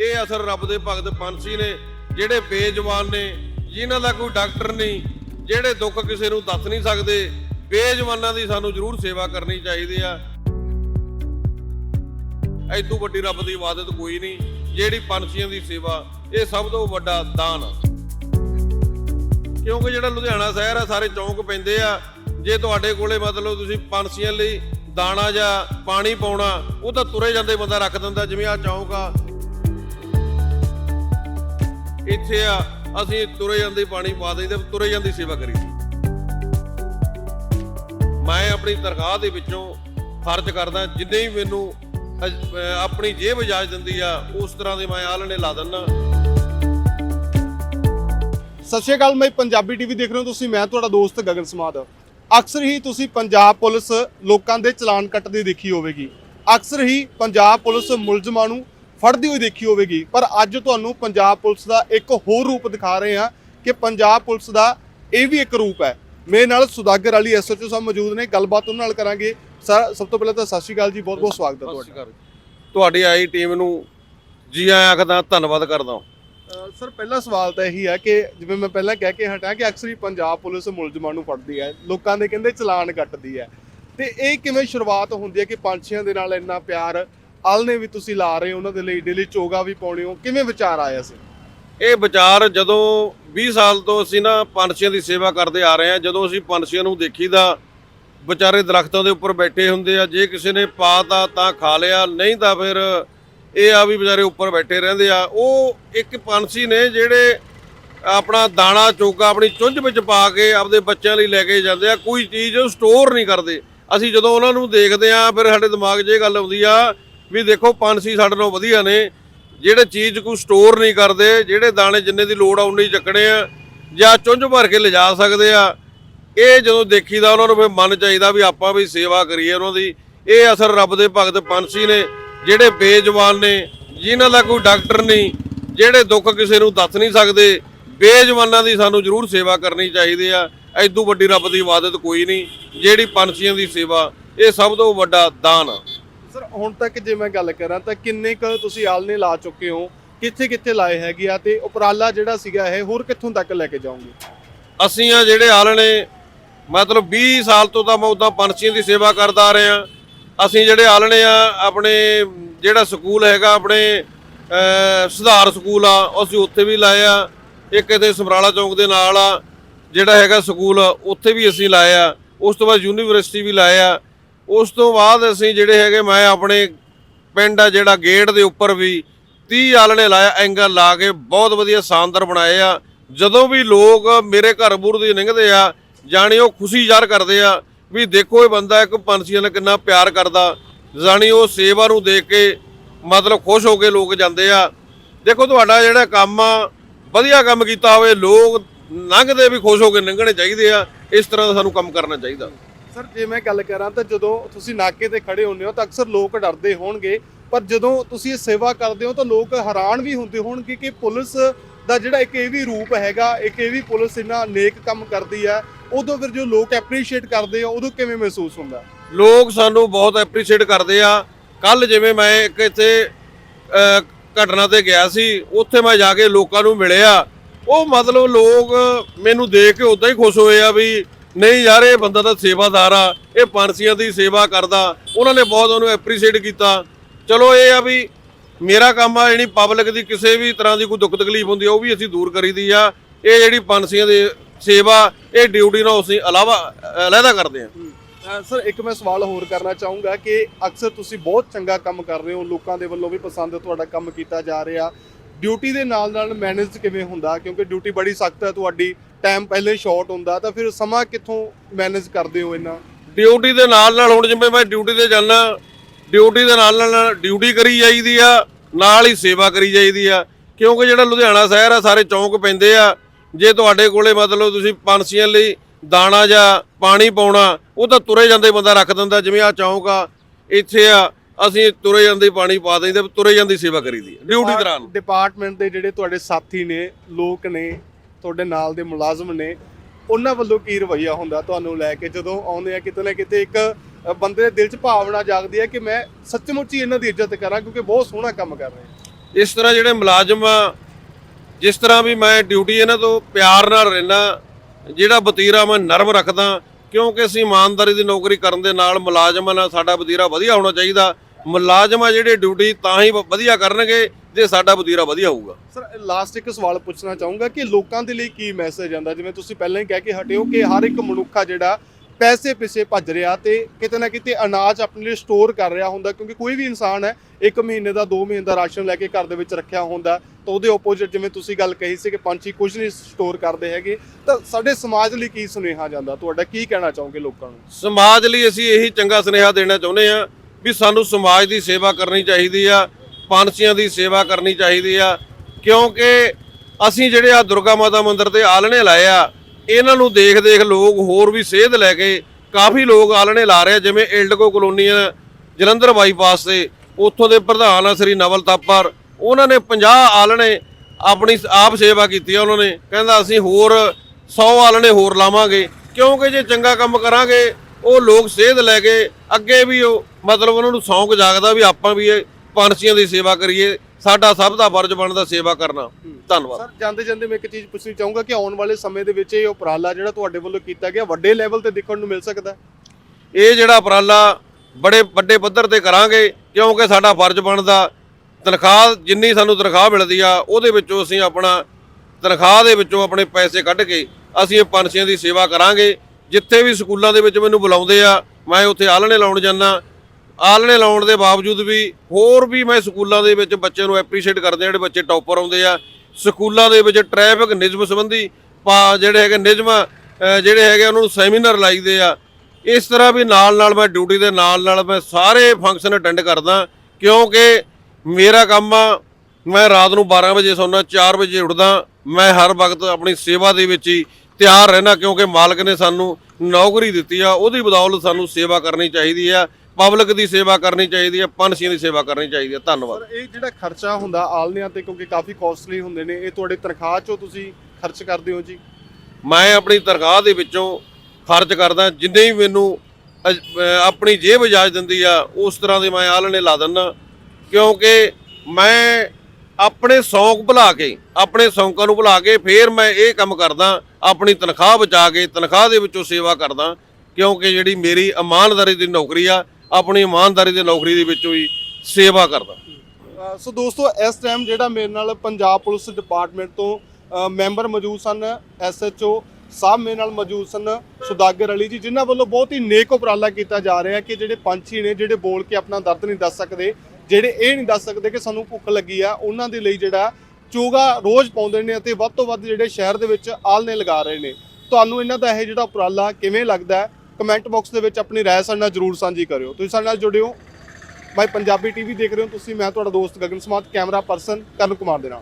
ਇਹ ਅਸਰ ਰੱਬ ਦੇ ਭਗਤ ਪੰਛੀ ਨੇ, ਜਿਹੜੇ ਬੇਜਵਾਨ ਨੇ, ਜਿਨ੍ਹਾਂ ਦਾ ਕੋਈ ਡਾਕਟਰ ਨਹੀਂ, ਜਿਹੜੇ ਦੁੱਖ ਕਿਸੇ ਨੂੰ ਦੱਸ ਨਹੀਂ ਸਕਦੇ, ਬੇਜਵਾਨਾਂ ਦੀ ਸਾਨੂੰ ਜ਼ਰੂਰ ਸੇਵਾ ਕਰਨੀ ਚਾਹੀਦੀ ਆ। ਐਦੂ ਵੱਡੀ ਰੱਬ ਦੀ ਇਬਾਦਤ ਕੋਈ ਨਹੀਂ, ਜਿਹੜੀ ਪੰਛੀਆਂ ਦੀ ਸੇਵਾ, ਇਹ ਸਭ ਤੋਂ ਵੱਡਾ ਦਾਨ ਆ। ਕਿਉਂਕਿ ਜਿਹੜਾ ਲੁਧਿਆਣਾ ਸ਼ਹਿਰ ਆ, ਸਾਰੇ ਚੌਂਕ ਪੈਂਦੇ ਆ, ਜੇ ਤੁਹਾਡੇ ਕੋਲੇ ਮਤਲਬ ਤੁਸੀਂ ਪੰਛੀਆਂ ਲਈ ਦਾਣਾ ਜਾਂ ਪਾਣੀ ਪਾਉਣਾ, ਉਹ ਤਾਂ ਤੁਰੇ ਜਾਂਦੇ ਬੰਦਾ ਰੱਖ ਦਿੰਦਾ, ਜਿਵੇਂ ਆ ਚੌਂਕ ਆ ਇੱਥੇ ਆ, ਅਸੀਂ ਤੁਰੇ ਜਾਂਦੇ ਪਾਣੀ ਪਾ ਦਈਦੇ ਤੁਰੇ ਜਾਂਦੀ ਸੇਵਾ ਕਰੀ ਮੈਂ ਆਪਣੀ ਤਰਖਾਹ ਦੇ ਵਿੱਚੋਂ ਖਰਚ ਕਰਦਾ, ਜਿੰਨੇ ਵੀ ਮੈਨੂੰ ਆਪਣੀ ਜੇਬ ਇਜਾਜ਼ਤ ਦਿੰਦੀ ਆ, ਉਸ ਤਰ੍ਹਾਂ ਦੇ ਮੈਂ ਆਲਣੇ ਲਾ ਦਿੰਦਾ। ਸਤਿ ਸ਼੍ਰੀ ਅਕਾਲ, ਮੈਂ ਪੰਜਾਬੀ ਟੀਵੀ ਦੇਖ ਰਹੇ ਹੋ, ਤੁਸੀਂ, ਮੈਂ ਤੁਹਾਡਾ ਦੋਸਤ ਗਗਨ ਸਮਾਦ। ਅਕਸਰ ਹੀ ਤੁਸੀਂ ਪੰਜਾਬ ਪੁਲਿਸ ਲੋਕਾਂ ਦੇ ਚਲਾਨ ਕੱਟਦੀ ਦੇਖੀ ਹੋਵੇਗੀ। ਅਕਸਰ ਹੀ ਪੰਜਾਬ ਪੁਲਿਸ ਮੁਲਜ਼ਮਾਂ ਨੂੰ ਫੜਦੀ ਹੋਈ ਦੇਖੀ ਹੋਵੇਗੀ। ਪਰ ਅੱਜ ਤੁਹਾਨੂੰ ਪੰਜਾਬ ਪੁਲਿਸ ਦਾ ਇੱਕ ਹੋਰ ਰੂਪ ਦਿਖਾ ਰਹੇ ਹਾਂ ਕਿ ਪੰਜਾਬ ਪੁਲਿਸ ਦਾ ਇਹ ਵੀ ਇੱਕ ਰੂਪ ਹੈ। ਮੇਰੇ ਨਾਲ ਸੁਦਾਗਰ ਵਾਲੀ ਐਸਐਚਓ ਸਾਹਿਬ ਮੌਜੂਦ ਨੇ। ਗੱਲਬਾਤ ਉਹਨਾਂ ਨਾਲ ਕਰਾਂਗੇ। ਸਰ ਸਭ ਤੋਂ ਪਹਿਲਾਂ ਤਾਂ ਸਤਿ ਸ਼੍ਰੀ ਅਕਾਲ ਜੀ। ਬਹੁਤ ਬਹੁਤ ਸਵਾਗਤ ਹੈ ਤੁਹਾਡਾ। ਤੁਹਾਡੀ ਆਈ ਟੀਮ ਨੂੰ ਜੀ ਆਇਆਂ ਆਖਦਾ ਧੰਨਵਾਦ ਕਰਦਾ ਅਹ ਸਰ ਪਹਿਲਾ ਸਵਾਲ ਤਾਂ ਇਹੀ ਹੈ ਕਿ ਜਿਵੇਂ ਮੈਂ ਪਹਿਲਾਂ ਕਹਿ ਕੇ ਹਟਾਂ ਕਿ ਅਕਸਰ ਹੀ ਪੰਜਾਬ ਪੁਲਿਸ ਮੁਲਜ਼ਮਾਂ ਨੂੰ ਫੜਦੀ ਹੈ। ਲੋਕਾਂ ਦੇ ਕਹਿੰਦੇ ਚਲਾਨ ਕੱਟਦੀ ਹੈ। ਤੇ ਇਹ ਕਿਵੇਂ ਸ਼ੁਰੂਆਤ ਹੁੰਦੀ ਹੈ ਕਿ ਪੰਛੀਆਂ ਦੇ ਨਾਲ ਇੰਨਾ ਪਿਆਰ ਆਲਣੇ ਵੀ ਤੁਸੀਂ ਲਾ ਰਹੇ ਹੋ, ਉਹਨਾਂ ਦੇ ਲਈ ਡੇਲੀ ਚੋਗਾ ਵੀ ਪਾਉਣੇ ਹੋ। ਕਿਵੇਂ ਵਿਚਾਰ ਆਇਆ ਸੀ? ਇਹ ਵਿਚਾਰ ਜਦੋਂ 20 ਸਾਲ ਤੋਂ ਅਸੀਂ ਨਾ ਪੰਛੀਆਂ ਦੀ ਸੇਵਾ ਕਰਦੇ ਆ ਰਹੇ ਹਾਂ, ਜਦੋਂ ਅਸੀਂ ਪੰਛੀਆਂ ਨੂੰ ਦੇਖੀਦਾ, ਵਿਚਾਰੇ ਦਰਖਤਾਂ ਦੇ ਉੱਪਰ ਬੈਠੇ ਹੁੰਦੇ ਆ, ਜੇ ਕਿਸੇ ਨੇ ਪਾਤਾ ਤਾਂ ਖਾ ਲਿਆ, ਨਹੀਂ ਤਾਂ ਫਿਰ ਇਹ ਆ ਵੀ ਵਿਚਾਰੇ ਉੱਪਰ ਬੈਠੇ ਰਹਿੰਦੇ ਆ। ਉਹ ਇੱਕ ਪੰਛੀ ਨੇ ਜਿਹੜੇ ਆਪਣਾ ਦਾਣਾ, ਚੋਗਾ ਆਪਣੀ ਚੁੰਝ ਵਿੱਚ ਪਾ ਕੇ ਆਪਦੇ ਬੱਚਿਆਂ ਲਈ ਲੈ ਕੇ ਜਾਂਦੇ ਆ, ਕੋਈ ਚੀਜ਼ ਸਟੋਰ ਨਹੀਂ ਕਰਦੇ। ਅਸੀਂ ਜਦੋਂ ਉਹਨਾਂ ਨੂੰ ਦੇਖਦੇ ਆ, ਫਿਰ ਸਾਡੇ ਦਿਮਾਗ 'ਚ ਇਹ ਗੱਲ ਆਉਂਦੀ ਆ ਵੀ ਦੇਖੋ ਪੰਛੀ ਸਾਡੇ ਨਾਲੋਂ ਵਧੀਆ ਨੇ। ਜਿਹੜੇ ਚੀਜ਼ ਕੋਈ ਸਟੋਰ ਨਹੀਂ ਕਰਦੇ, ਜਿਹੜੇ ਦਾਣੇ ਜਿੰਨੇ ਦੀ ਲੋੜ ਆ ਉਨੇ ਹੀ ਚੱਕਣੇ ਆ ਜਾਂ ਚੁੰਝ ਭਰ ਕੇ ਲਿਜਾ ਸਕਦੇ ਆ। ਇਹ ਜਦੋਂ ਦੇਖੀਦਾ ਉਹਨਾਂ ਨੂੰ ਫਿਰ ਮਨ ਚਾਹੀਦਾ ਵੀ ਆਪਾਂ ਵੀ ਸੇਵਾ ਕਰੀਏ ਉਹਨਾਂ ਦੀ। ਇਹ ਅਸਰ ਰੱਬ ਦੇ ਭਗਤ ਪੰਛੀ ਨੇ, ਜਿਹੜੇ ਬੇਜ਼ਬਾਨ ਨੇ, ਜਿਨ੍ਹਾਂ ਦਾ ਕੋਈ ਡਾਕਟਰ ਨਹੀਂ, ਜਿਹੜੇ ਦੁੱਖ ਕਿਸੇ ਨੂੰ ਦੱਸ ਨਹੀਂ ਸਕਦੇ ਬੇਜ਼ਬਾਨਾਂ ਦੀ ਸਾਨੂੰ ਜ਼ਰੂਰ ਸੇਵਾ ਕਰਨੀ ਚਾਹੀਦੀ ਆ। ਐਦੂ ਵੱਡੀ ਰੱਬ ਦੀ ਇਬਾਦਤ ਕੋਈ ਨਹੀਂ, ਜਿਹੜੀ ਪੰਛੀਆਂ ਦੀ ਸੇਵਾ, ਇਹ ਸਭ ਤੋਂ ਵੱਡਾ ਦਾਨ ਆ। ਸਰ, ਹੁਣ ਤੱਕ ਜੇ ਮੈਂ ਗੱਲ ਕਰਾਂ ਤਾਂ ਕਿੰਨੇ ਕੁ ਤੁਸੀਂ ਆਲਣੇ ਲਾ ਚੁੱਕੇ ਹੋ? ਕਿੱਥੇ ਕਿੱਥੇ ਲਾਏ ਹੈਗੇ ਆ ਤੇ ਉਪਰਾਲਾ ਜਿਹੜਾ ਸੀਗਾ ਇਹ ਹੋਰ ਕਿੱਥੋਂ ਤੱਕ ਲੈ ਕੇ ਜਾਓਗੇ? ਅਸੀਂ ਆ ਜਿਹੜੇ ਆਲਣੇ ਮਤਲਬ 20 ਸਾਲ ਤੋਂ ਤਾਂ ਮੈਂ ਉਦਾਂ ਪੰਛੀਆਂ ਦੀ ਸੇਵਾ ਕਰਦਾ ਆ ਰਿਹਾ। ਅਸੀਂ ਜਿਹੜੇ ਆਲਣੇ ਆ, ਆਪਣੇ ਜਿਹੜਾ ਸਕੂਲ ਹੈਗਾ, ਆਪਣੇ ਸੁਧਾਰ ਸਕੂਲ ਆ, ਅਸੀਂ ਉੱਥੇ ਵੀ ਲਾਇਆ ਇੱਕ ਇੱਥੇ ਸਮਰਾਲਾ ਚੌਂਕ ਦੇ ਨਾਲ ਆ, ਜਿਹੜਾ ਹੈਗਾ ਸਕੂਲ, ਉੱਥੇ ਵੀ ਅਸੀਂ ਲਾਇਆ ਉਸ ਤੋਂ ਬਾਅਦ ਯੂਨੀਵਰਸਿਟੀ ਵੀ ਲਾਏ ਆ। ਉਸ ਤੋਂ ਬਾਅਦ ਅਸੀਂ ਜਿਹੜੇ ਹੈਗੇ, ਮੈਂ ਆਪਣੇ ਪਿੰਡ ਆ, ਜਿਹੜਾ ਗੇਟ ਦੇ ਉੱਪਰ ਵੀ 30 ਆਲਣੇ ਲਾਇਆ, ਐਂਗਲ ਲਾ ਕੇ ਬਹੁਤ ਵਧੀਆ ਸ਼ਾਨਦਾਰ ਬਣਾਏ ਆ। ਜਦੋਂ ਵੀ ਲੋਕ ਮੇਰੇ ਘਰ ਬੁਰ ਦੀ ਲੰਘਦੇ ਆ ਜਾਣੀ ਉਹ ਖੁਸ਼ੀ ਜ਼ਾਹਰ ਕਰਦੇ ਆ ਵੀ ਦੇਖੋ ਇਹ ਬੰਦਾ ਇੱਕ ਪੰਛੀਆਂ ਨਾਲ ਕਿੰਨਾ ਪਿਆਰ ਕਰਦਾ। ਜਾਣੀ ਉਹ ਸੇਵਾ ਨੂੰ ਦੇਖ ਕੇ ਮਤਲਬ ਖੁਸ਼ ਹੋ ਕੇ ਲੋਕ ਜਾਂਦੇ ਆ। ਦੇਖੋ ਤੁਹਾਡਾ ਜਿਹੜਾ ਕੰਮ ਆ, ਵਧੀਆ ਕੰਮ ਕੀਤਾ ਹੋਵੇ, ਲੋਕ ਲੰਘਦੇ ਵੀ ਖੁਸ਼ ਹੋ ਕੇ ਲੰਘਣੇ ਚਾਹੀਦੇ ਆ। ਇਸ ਤਰ੍ਹਾਂ ਦਾ ਸਾਨੂੰ ਕੰਮ ਕਰਨਾ ਚਾਹੀਦਾ। ਸਰ, ਜੇ ਮੈਂ ਗੱਲ ਕਰਾਂ ਤਾਂ ਜਦੋਂ ਤੁਸੀਂ ਨਾਕੇ ਤੇ ਖੜੇ ਹੁੰਦੇ ਹੋ ਤਾਂ ਅਕਸਰ ਲੋਕ ਡਰਦੇ ਹੋਣਗੇ, ਪਰ ਜਦੋਂ ਤੁਸੀਂ ਇਹ ਸੇਵਾ ਕਰਦੇ ਹੋ ਤਾਂ ਲੋਕ ਹੈਰਾਨ ਵੀ ਹੁੰਦੇ ਹੋਣਗੇ ਕਿ ਪੁਲਿਸ ਦਾ ਜਿਹੜਾ ਇੱਕ ਇਹ ਵੀ ਰੂਪ ਹੈਗਾ, ਇੱਕ ਇਹ ਵੀ ਪੁਲਿਸ ਇੰਨਾ ਨੇਕ ਕੰਮ ਕਰਦੀ ਹੈ, ਉਦੋਂ ਫਿਰ ਜੋ ਲੋਕ ਐਪਰੀਸ਼ੀਏਟ ਕਰਦੇ ਆ, ਉਦੋਂ ਕਿਵੇਂ ਮਹਿਸੂਸ ਹੁੰਦਾ? ਲੋਕ ਸਾਨੂੰ ਬਹੁਤ ਐਪਰੀਸ਼ੀਏਟ ਕਰਦੇ ਆ। ਕੱਲ ਜਿਵੇਂ ਮੈਂ ਇੱਕ ਇੱਥੇ ਘਟਨਾ ਤੇ ਗਿਆ ਸੀ, ਉੱਥੇ ਮੈਂ ਜਾ ਕੇ ਲੋਕਾਂ ਨੂੰ ਮਿਲਿਆ। ਉਹ ਮਤਲਬ ਲੋਕ ਮੈਨੂੰ ਦੇਖ ਕੇ ਉਦਾਂ ਹੀ ਖੁਸ਼ ਹੋਏ ਆ ਵੀ ਨਹੀਂ ਯਾਰ, ਇਹ ਬੰਦਾ ਤਾਂ ਸੇਵਾਦਾਰ ਆ, ਇਹ ਪੰਛੀਆਂ ਦੀ ਸੇਵਾ ਕਰਦਾ, ਉਹਨਾਂ ਨੇ ਬਹੁਤ ਉਹਨੂੰ ਐਪਰੀਸ਼ੀਏਟ ਕੀਤਾ। ਚਲੋ ਇਹ ਆ ਵੀ ਮੇਰਾ ਕੰਮ ਆ ਜਿਹੜੀ ਪਬਲਿਕ ਦੀ ਕਿਸੇ ਵੀ ਤਰ੍ਹਾਂ ਦੀ ਕੋਈ ਦੁੱਖ ਤਕਲੀਫ ਹੁੰਦੀ ਆ, ਉਹ ਵੀ ਅਸੀਂ ਦੂਰ ਕਰੀਦੀ ਆ। ਇਹ ਜਿਹੜੀ ਪੰਛੀਆਂ ਦੀ ਸੇਵਾ, ਇਹ ਡਿਊਟੀ ਨਾਲ ਅਸੀਂ ਇਲਾਵਾ, ਅਲੱਗਾ ਕਰਦੇ ਆ। ਸਰ, ਇੱਕ ਮੈਂ ਸਵਾਲ ਹੋਰ ਕਰਨਾ ਚਾਹੂੰਗਾ ਕਿ ਅਕਸਰ ਤੁਸੀਂ ਬਹੁਤ ਚੰਗਾ ਕੰਮ ਕਰ ਰਹੇ ਹੋ, ਲੋਕਾਂ ਦੇ ਵੱਲੋਂ ਵੀ ਪਸੰਦ ਤੁਹਾਡਾ ਕੰਮ ਕੀਤਾ ਜਾ ਰਿਹਾ। ਡਿਊਟੀ ਦੇ ਨਾਲ ਨਾਲ ਮੈਨੇਜ ਕਿਵੇਂ ਹੁੰਦਾ? ਕਿਉਂਕਿ ਡਿਊਟੀ ਬੜੀ ਸਖਤ ਹੈ ਤੁਹਾਡੀ ਟਾਈਮ ਪਹਿਲੇ ਸ਼ਾਰਟ ਹੁੰਦਾ ਤਾਂ ਫਿਰ ਸਮਾਂ ਕਿੱਥੋਂ ਮੈਨੇਜ ਕਰਦੇ ਹੋ ਇੰਨਾ? ਡਿਊਟੀ ਦੇ ਨਾਲ ਨਾਲ ਹੁਣ ਜਿਵੇਂ ਮੈਂ ਡਿਊਟੀ ਤੇ ਜਾਣਾ ਡਿਊਟੀ ਦੇ ਨਾਲ ਨਾਲ ਡਿਊਟੀ ਕਰੀ ਜਾਈਦੀ ਆ ਨਾਲ ਹੀ ਸੇਵਾ ਕਰੀ ਜਾਈਦੀ ਆ। ਕਿਉਂਕਿ ਜਿਹੜਾ ਲੁਧਿਆਣਾ ਸ਼ਹਿਰ ਆ ਸਾਰੇ ਚੌਂਕ ਪੈਂਦੇ ਆ। ਜੇ ਤੁਹਾਡੇ ਕੋਲੇ ਮਤਲਬ ਤੁਸੀਂ ਪੰਛੀਆਂ ਲਈ ਦਾਣਾ ਜਾਂ ਪਾਣੀ ਪਾਉਣਾ ਉਹ ਤਾਂ ਤੁਰੇ ਜਾਂਦੇ ਬੰਦਾ ਰੱਖ ਦਿੰਦਾ ਜਿਵੇਂ ਆ ਚੌਂਕ ਆ ਇੱਥੇ ਆ ਅਸੀਂ ਤੁਰੇ ਜਾਂਦੇ ਪਾਣੀ ਪਾ ਦਿੰਦੇ ਤੁਰੇ ਜਾਂਦੀ ਸੇਵਾ ਕਰੀਦੀ ਡਿਊਟੀ ਦੌਰਾਨ। ਡਿਪਾਰਟਮੈਂਟ ਦੇ ਜਿਹੜੇ ਤੁਹਾਡੇ ਸਾਥੀ ਨੇ ਲੋਕ ਨੇ ਤੁਹਾਡੇ ਨਾਲ ਦੇ ਮੁਲਾਜ਼ਮ ਨੇ, ਉਹਨਾਂ ਵੱਲੋਂ ਕੀ ਰਵੱਈਆ ਹੁੰਦਾ ਤੁਹਾਨੂੰ ਲੈ ਕੇ? ਜਦੋਂ ਆਉਂਦੇ ਆ ਕਿਤੇ ਨਾ ਕਿਤੇ ਇੱਕ ਬੰਦੇ ਦੇ ਦਿਲ 'ਚ ਭਾਵਨਾ ਜਾਗਦੀ ਹੈ ਕਿ ਮੈਂ ਸੱਚਮੁੱਚ ਹੀ ਇਹਨਾਂ ਦੀ ਇੱਜ਼ਤ ਕਰਾਂ ਕਿਉਂਕਿ ਬਹੁਤ ਸੋਹਣਾ ਕੰਮ ਕਰ ਰਹੇ ਇਸ ਤਰ੍ਹਾਂ ਜਿਹੜੇ ਮੁਲਾਜ਼ਮ ਆ, ਜਿਸ ਤਰ੍ਹਾਂ ਵੀ ਮੈਂ ਡਿਊਟੀ ਇਹਨਾਂ ਤੋਂ ਪਿਆਰ ਨਾਲ ਰਹਿਣਾ ਜਿਹੜਾ ਬਤੀਰਾ ਮੈਂ ਨਰਮ ਰੱਖਦਾ, ਕਿਉਂਕਿ ਅਸੀਂ ਇਮਾਨਦਾਰੀ ਦੀ ਨੌਕਰੀ ਕਰਨ ਦੇ ਨਾਲ ਮੁਲਾਜ਼ਮਾਂ ਨਾਲ ਸਾਡਾ ਬਤੀਰਾ ਵਧੀਆ ਹੋਣਾ ਚਾਹੀਦਾ। ਮੁਲਾਜ਼ਮ ਆ ਜਿਹੜੇ ਡਿਊਟੀ ਤਾਂ ਹੀ ਵ- ਵਧੀਆ ਕਰਨਗੇ ਜੇ ਸਾਡਾ ਵਤੀਰਾ ਵਧੀਆ ਹੋਊਗਾ। ਸਰ ਲਾਸਟ ਇੱਕ ਸਵਾਲ ਪੁੱਛਣਾ ਚਾਹੂੰਗਾ ਕਿ ਲੋਕਾਂ ਦੇ ਲਈ ਕੀ ਮੈਸੇਜ ਆਂਦਾ ਜਿਵੇਂ ਤੁਸੀਂ ਪਹਿਲਾਂ ਹੀ ਕਹਿ ਕੇ ਹਟੇ ਹੋ ਕਿ ਹਰ ਇੱਕ ਮਨੁੱਖ ਜਿਹੜਾ ਪੈਸੇ ਪਿੱਛੇ ਭੱਜ ਰਿਹਾ ਤੇ ਕਿਤੇ ਨਾ ਕਿਤੇ ਅਨਾਜ ਆਪਣੇ ਲਈ ਸਟੋਰ ਕਰ ਰਿਹਾ ਹੁੰਦਾ ਕਿਉਂਕਿ ਕੋਈ ਵੀ ਇਨਸਾਨ ਹੈ ਇੱਕ ਮਹੀਨੇ ਦਾ 2 ਮਹੀਨੇ ਦਾ ਰਾਸ਼ਨ ਲੈ ਕੇ ਘਰ ਦੇ ਵਿੱਚ ਰੱਖਿਆ ਹੁੰਦਾ। ਤਾਂ ਉਹਦੇ ਆਪੋਜ਼ਿਟ ਜਿਵੇਂ ਤੁਸੀਂ ਗੱਲ ਕਹੀ ਸੀ ਕਿ ਪੰਛੀ ਕੁਝ ਨਹੀਂ ਸਟੋਰ ਕਰਦੇ ਹੈਗੇ। ਤਾਂ ਸਾਡੇ ਸਮਾਜ ਲਈ ਕੀ ਸੁਨੇਹਾ ਜਾਂਦਾ? ਤੁਹਾਡਾ ਕੀ ਕਹਿਣਾ ਚਾਹੋਗੇ ਲੋਕਾਂ ਨੂੰ? ਸਮਾਜ ਲਈ ਅਸੀਂ ਇਹੀ ਚੰਗਾ ਸੁਨੇਹਾ ਦੇਣਾ ਚਾਹੁੰਦੇ ਆ ਵੀ ਸਾਨੂੰ ਸਮਾਜ ਦੀ ਸੇਵਾ ਕਰਨੀ ਚਾਹੀਦੀ ਆ। ਪੰਛੀਆਂ ਦੀ ਸੇਵਾ ਕਰਨੀ ਚਾਹੀਦੀ ਆ, ਕਿਉਂਕਿ ਅਸੀਂ ਜਿਹੜੇ ਆ ਦੁਰਗਾ ਮਾਤਾ ਮੰਦਿਰ ਤੇ ਆਲਣੇ ਲਾਏ ਆ, ਇਹਨਾਂ ਨੂੰ ਦੇਖ ਦੇਖ ਲੋਕ ਹੋਰ ਵੀ ਸੇਧ ਲੈ ਕੇ ਕਾਫੀ ਲੋਕ ਆਲਣੇ ਲਾ ਰਹੇ ਆ, ਜਿਵੇਂ ਇਲਡਕੋ ਕਲੋਨੀ ਆ, ਜਲੰਧਰ ਬਾਈਪਾਸ ਤੇ, ਉੱਥੋਂ ਦੇ ਪ੍ਰਧਾਨ ਆ ਸ੍ਰੀ ਨਵਲ ਤਾਪਰ ਉਹਨਾਂ ਨੇ 50 ਆਲਣੇ ਆਪਣੀ ਆਪ ਸੇਵਾ ਕੀਤੀ ਆ ਉਹਨਾਂ ਨੇ, ਕਹਿੰਦਾ ਅਸੀਂ ਹੋਰ 100 ਆਲਣੇ ਹੋਰ ਲਾਵਾਂਗੇ, ਕਿਉਂਕਿ ਜੇ ਚੰਗਾ ਕੰਮ ਕਰਾਂਗੇ, ਉਹ ਲੋਕ ਸੇਧ ਲੈ ਕੇ ਅੱਗੇ ਵੀ ਉਹ ਮਤਲਬ ਉਹਨਾਂ ਨੂੰ ਸ਼ੌਂਕ ਜਾਗਦਾ ਵੀ ਆਪਾਂ ਵੀ ਇਹ ਪੰਛੀਆਂ ਦੀ ਸੇਵਾ ਕਰੀਏ ਸਾਡਾ ਸਭ ਦਾ ਫਰਜ਼ ਬਣਦਾ ਸੇਵਾ ਕਰਨਾ। ਧੰਨਵਾਦ। ਸਰ ਜਾਂਦੇ ਜਾਂਦੇ ਮੈਂ ਇੱਕ ਚੀਜ਼ ਪੁੱਛਣੀ ਚਾਹੂੰਗਾ ਕਿ ਆਉਣ ਵਾਲੇ ਸਮੇਂ ਦੇ ਵਿੱਚ ਇਹ ਉਪਰਾਲਾ ਜਿਹੜਾ ਤੁਹਾਡੇ ਵੱਲੋਂ ਕੀਤਾ ਗਿਆ ਵੱਡੇ ਲੈਵਲ ਤੇ ਦੇਖਣ ਨੂੰ ਮਿਲ ਸਕਦਾ? ਇਹ ਜਿਹੜਾ ਉਪਰਾਲਾ ਬੜੇ ਵੱਡੇ ਪੱਧਰ ਤੇ ਕਰਾਂਗੇ ਕਿਉਂਕਿ ਸਾਡਾ ਫਰਜ਼ ਬਣਦਾ ਤਨਖਾਹ ਜਿੰਨੀ ਸਾਨੂੰ ਤਨਖਾਹ ਮਿਲਦੀ ਆ ਉਹਦੇ ਵਿੱਚੋਂ ਅਸੀਂ ਆਪਣਾ ਤਨਖਾਹ ਦੇ ਵਿੱਚੋਂ ਆਪਣੇ ਪੈਸੇ ਕੱਢ ਕੇ ਅਸੀਂ ਇਹ ਪੰਛੀਆਂ ਦੀ ਸੇਵਾ ਕਰਾਂਗੇ। ਜਿੱਥੇ ਵੀ ਸਕੂਲਾਂ ਦੇ ਵਿੱਚ ਮੈਨੂੰ ਬੁਲਾਉਂਦੇ ਆ ਮੈਂ ਉੱਥੇ ਆਲਣੇ ਲਾਉਣ ਜਾਂਦਾ ਆਲਣੇ ਲਾਉਣ ਦੇ ਬਾਵਜੂਦ ਵੀ ਹੋਰ ਵੀ ਮੈਂ ਸਕੂਲਾਂ ਦੇ ਵਿੱਚ ਬੱਚਿਆਂ ਨੂੰ ਐਪਰੀਸ਼ੀਏਟ ਕਰਦੇ ਜਿਹੜੇ ਬੱਚੇ ਟੌਪਰ ਆਉਂਦੇ ਆ। ਸਕੂਲਾਂ ਦੇ ਵਿੱਚ ਟ੍ਰੈਫਿਕ ਨਿਯਮ ਸੰਬੰਧੀ ਪਾ- ਜਿਹੜੇ ਹੈਗੇ ਨਿਯਮ ਜਿਹੜੇ ਹੈਗੇ ਉਹਨਾਂ ਨੂੰ ਸੈਮੀਨਾਰ ਲਾਈਦੇ ਆ। ਇਸ ਤਰ੍ਹਾਂ ਵੀ ਨਾਲ ਨਾਲ ਮੈਂ ਡਿਊਟੀ ਦੇ ਨਾਲ ਨਾਲ ਮੈਂ ਸਾਰੇ ਫੰਕਸ਼ਨ ਅਟੈਂਡ ਕਰਦਾ, ਕਿਉਂਕਿ ਮੇਰਾ ਕੰਮ ਆ, ਮੈਂ ਰਾਤ ਨੂੰ 12 ਵਜੇ ਸੌਣਾ 4 ਵਜੇ ਉੱਠਦਾ, ਮੈਂ ਹਰ ਵਕਤ ਆਪਣੀ ਸੇਵਾ ਦੇ ਵਿੱਚ ਹੀ ਤਿਆਰ ਰਹਿਣਾ ਕਿਉਂਕਿ ਮਾਲਕ ਨੇ ਸਾਨੂੰ ਨੌਕਰੀ ਦਿੱਤੀ ਆ, ਉਹਦੀ ਬਦੌਲਤ ਸਾਨੂੰ ਸੇਵਾ ਕਰਨੀ ਚਾਹੀਦੀ ਆ। ਪਬਲਿਕ ਦੀ ਸੇਵਾ ਕਰਨੀ ਚਾਹੀਦੀ ਆ ਪੰਛੀਆਂ ਦੀ ਸੇਵਾ ਕਰਨੀ ਚਾਹੀਦੀ ਆ ਧੰਨਵਾਦ। ਇਹ ਜਿਹੜਾ ਖਰਚਾ ਹੁੰਦਾ ਆਲਨਿਆਂ ਤੇ ਕਿਉਂਕਿ ਕਾਫੀ ਕਾਸਟਲੀ ਹੁੰਦੇ ਨੇ ਇਹ ਤੁਹਾਡੇ ਤਨਖਾਹ ਚੋਂ ਤੁਸੀਂ ਖਰਚ ਕਰਦੇ ਹੋ ਜੀ? ਮੈਂ ਆਪਣੀ ਤਨਖਾਹ ਦੇ ਵਿੱਚੋਂ ਖਰਚ ਕਰਦਾ ਜਿੰਨੇ ਵੀ ਮੈਨੂੰ ਆਪਣੀ ਜੇਬ ਇਜਾਜ਼ਤ ਦਿੰਦੀ ਆ ਉਸ ਤਰ੍ਹਾਂ ਦੇ ਮੈਂ ਆਲਣੇ ਲਾ ਦਿੰਦਾ ਕਿਉਂਕਿ ਮੈਂ ਆਪਣੇ ਸ਼ੌਂਕ ਭੁਲਾ ਕੇ ਆਪਣੇ ਸ਼ੌਂਕਾਂ ਨੂੰ ਭੁਲਾ ਕੇ ਫੇਰ ਮੈਂ ਇਹ ਕੰਮ ਕਰਦਾ ਆਪਣੀ ਤਨਖਾਹ ਬਚਾ ਕੇ ਤਨਖਾਹ ਦੇ ਵਿੱਚੋਂ ਸੇਵਾ ਕਰਦਾ ਕਿਉਂਕਿ ਜਿਹੜੀ ਮੇਰੀ ਇਮਾਨਦਾਰੀ ਦੀ ਨੌਕਰੀ ਆ ਆਪਣੀ ਇਮਾਨਦਾਰੀ ਦੀ ਨੌਕਰੀ ਦੇ ਵਿੱਚੋਂ ਹੀ ਸੇਵਾ ਕਰਦਾ। ਸੋ ਦੋਸਤੋ, ਇਸ ਟਾਈਮ ਜਿਹੜਾ ਮੇਰੇ ਨਾਲ ਪੰਜਾਬ ਪੁਲਿਸ ਡਿਪਾਰਟਮੈਂਟ ਤੋਂ ਮੈਂਬਰ ਮੌਜੂਦ ਸਨ ਐਸਐਚਓ ਸਾਹਿਬ ਮੇਰੇ ਨਾਲ ਮੌਜੂਦ ਸਨ, ਸੁਦਾਗਰ ਅਲੀ ਜੀ, ਜਿਨ੍ਹਾਂ ਵੱਲੋਂ ਬਹੁਤ ਹੀ ਨੇਕ ਉਪਰਾਲਾ ਕੀਤਾ ਜਾ ਰਿਹਾ ਕਿ ਜਿਹੜੇ ਪੰਛੀ ਨੇ, ਜਿਹੜੇ ਬੋਲ ਕੇ ਆਪਣਾ ਦਰਦ ਨਹੀਂ ਦੱਸ ਸਕਦੇ, ਜਿਹੜੇ ਇਹ ਨਹੀਂ ਦੱਸ ਸਕਦੇ ਕਿ ਸਾਨੂੰ ਭੁੱਖ ਲੱਗੀ ਆ, ਉਹਨਾਂ ਦੇ ਲਈ ਜਿਹੜਾ ਚੋਗਾ ਰੋਜ਼ ਪਾਉਂਦੇ ਨੇ ਅਤੇ ਵੱਧ ਤੋਂ ਵੱਧ ਜਿਹੜੇ ਸ਼ਹਿਰ ਦੇ ਵਿੱਚ ਆਲਣੇ ਲਗਾ ਰਹੇ ਨੇ। ਤੁਹਾਨੂੰ ਇਹਨਾਂ ਦਾ ਇਹ ਜਿਹੜਾ ਉਪਰਾਲਾ ਕਿਵੇਂ ਲੱਗਦਾ ਕਮੈਂਟ ਬਾਕਸ ਦੇ ਵਿੱਚ ਆਪਣੀ ਰਾਏ ਸਾਡੇ ਨਾਲ ਜਰੂਰ ਸਾਂਝੀ ਕਰਿਓ। ਤੁਸੀਂ ਸਾਡੇ ਨਾਲ ਜੁੜਿਓ। ਬਾਈ ਪੰਜਾਬੀ ਟੀਵੀ ਦੇਖ ਰਹੇ ਹੋ। ਤੁਸੀਂ, ਮੈਂ, ਤੁਹਾਡਾ ਦੋਸਤ ਗਗਨ ਸਮਾਤ ਕੈਮਰਾ ਪਰਸਨ ਕਰਨ ਕੁਮਾਰ ਦੇ ਨਾਲ।